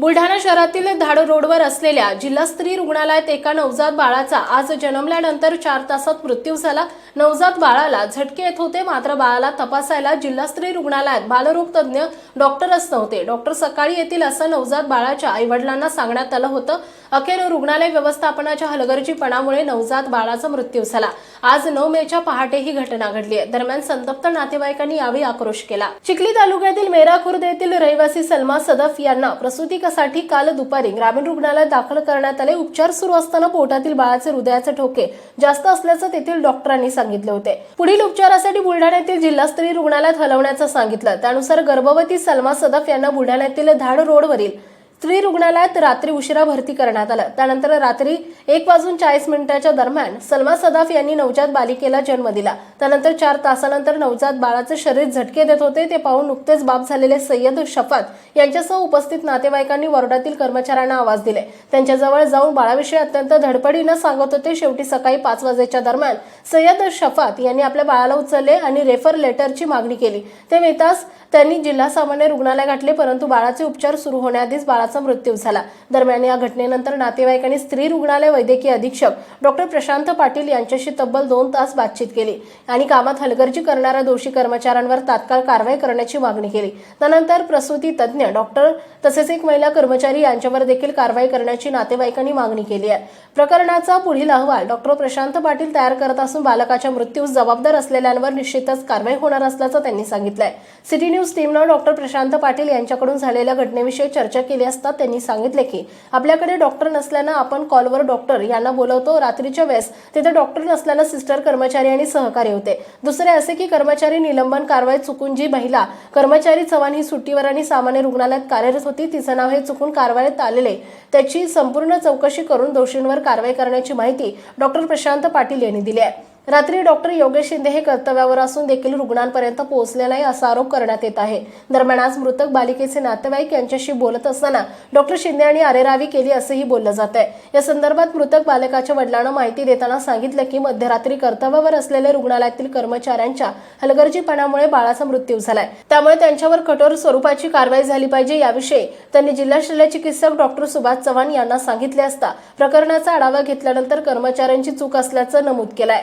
बुलढाणा शहरातील धाड रोडवर असलेल्या जिल्हा स्त्री रुग्णालयात एका नवजात बाळाचा आज जन्मल्यानंतर चार तासात मृत्यू झाला. नवजात बाळाला झटके येत होते मात्र बाळाला तपासायला जिल्हा स्त्री रुग्णालयात बालरोग तज्ज्ञ डॉक्टरच नव्हते डॉक्टर सकाळी येतील असं नवजात बाळाच्या आईवडिलांना सांगण्यात आलं होतं. अखेर रुग्णालय व्यवस्थापनाच्या हलगर्जीपणामुळे नवजात बाळाचा मृत्यू झाला. आज नऊ मेच्या पहाटे ही घटना घडली आहे. दरम्यान संतप्त नातेवाईकांनी यावेळी आक्रोश केला. चिखली तालुक्यातील मेरा खुर्द येथील रहिवासी सलमा सदफ यांना प्रसूतिकासाठी काल दुपारी ग्रामीण रुग्णालयात दाखल करण्यात आले. उपचार सुरू असताना पोटातील बाळाचे हृदयाचे ठोके जास्त असल्याचं तेथील डॉक्टरांनी सांगितले होते. पुढील उपचारासाठी बुलढाण्यातील जिल्हास्तरीय रुग्णालयात हलवण्याचं सांगितलं. त्यानुसार गर्भवती सलमा सदफ यांना बुलढाण्यातील धाड रोडवरील स्त्री रुग्णालयात रात्री उशिरा भरती करण्यात आलं. त्यानंतर रात्री एक वाजून चाळीस मिनिटाच्या दरम्यान सलमा सदाफ यांनी नवजात बालिकेला जन्म दिला. त्यानंतर चार तासानंतर नवजात बाळाचे शरीर झटके देत होते. ते पाहून नुकतेच बाप झालेले सय्यद शफात यांच्यासह उपस्थित नातेवाईकांनी वॉर्डातील कर्मचाऱ्यांना आवाज दिले. त्यांच्याजवळ जाऊन बाळाविषयी अत्यंत धडपडीनं सांगत होते. शेवटी सकाळी पाच वाजेच्या दरम्यान सय्यद शफात यांनी आपल्या बाळाला उचलले आणि रेफर लेटरची मागणी केली. ते मिळताच त्यांनी जिल्हा सामान्य रुग्णालय गाठले परंतु बाळाचे उपचार सुरू होण्याआधीच रुग्णाचा मृत्यू झाला. दरम्यान या घटनेनंतर नातेवाईकांनी स्त्री रुग्णालय वैद्यकीय अधीक्षक डॉक्टर प्रशांत पाटील यांच्याशी तब्बल दोन तास बातचीत केली आणि कामात हलगर्जी करणाऱ्या दोषी कर्मचाऱ्यांवर तात्काळ कारवाई करण्याची मागणी केली. त्यानंतर प्रसूती तज्ज्ञ डॉक्टर तसेच एक महिला कर्मचारी यांच्यावर देखील कारवाई करण्याची नातेवाईकांनी मागणी केली आहे. प्रकरणाचा पुढील अहवाल डॉक्टर प्रशांत पाटील तयार करत असून बालकाच्या मृत्यूस जबाबदार असलेल्यांवर निश्चितच कारवाई होणार असल्याचं त्यांनी सांगितलंय. सिटी न्यूज टीमनं डॉक्टर प्रशांत पाटील यांच्याकडून झालेल्या घटनेविषयी चर्चा केली असता त्यांनी सांगितले की आपल्याकडे डॉक्टर नसल्यानं आपण कॉलवर डॉक्टर यांना बोलवतो. रात्रीच्या वेळेस तिथे डॉक्टर नसल्यानं सिस्टर कर्मचारी आणि सहकारी होते. दुसरे असे की कर्मचारी निलंबन कारवाई चुकून जी महिला कर्मचारी चव्हाण ही सुट्टीवर आणि सामान्य रुग्णालयात कार्यरत होती तिचं नाव हे चुकून कारवाईत आलेले. त्याची संपूर्ण चौकशी करून दोषींवर कारवाई करण्याची माहिती डॉक्टर प्रशांत पाटील यांनी दिली आहे. रात्री डॉक्टर योगेश शिंदे हे कर्तव्यावर असून देखील रुग्णांपर्यंत पोहोचले नाही असा आरोप करण्यात येत आहे. दरम्यान आज मृतक बालिकेचे नातेवाईक यांच्याशी बोलत असताना डॉक्टर शिंदे यांनी अरेरावी केली असंही बोललं जात आहे. या संदर्भात मृतक बालकाच्या वडिलांना माहिती देताना सांगितलं की मध्यरात्री कर्तव्यावर असलेल्या रुग्णालयातील कर्मचाऱ्यांच्या हलगर्जीपणामुळे बाळाचा मृत्यू झालाय. त्यामुळे त्यांच्यावर कठोर स्वरूपाची कारवाई झाली पाहिजे याविषयी त्यांनी जिल्हा शल्य चिकित्सक डॉक्टर सुभाष चव्हाण यांना सांगितले असता प्रकरणाचा आढावा घेतल्यानंतर कर्मचाऱ्यांची चूक असल्याचं नमूद केलंय.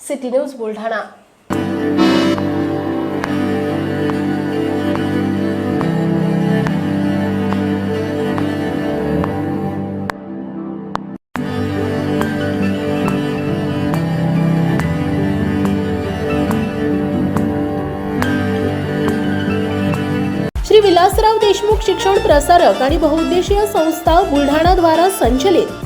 City news Buldhana. Shri Vilasrao Deshmukh शिक्षण प्रसारक आणि बहुउद्देशीय संस्था बुलढाणा द्वारा संचलित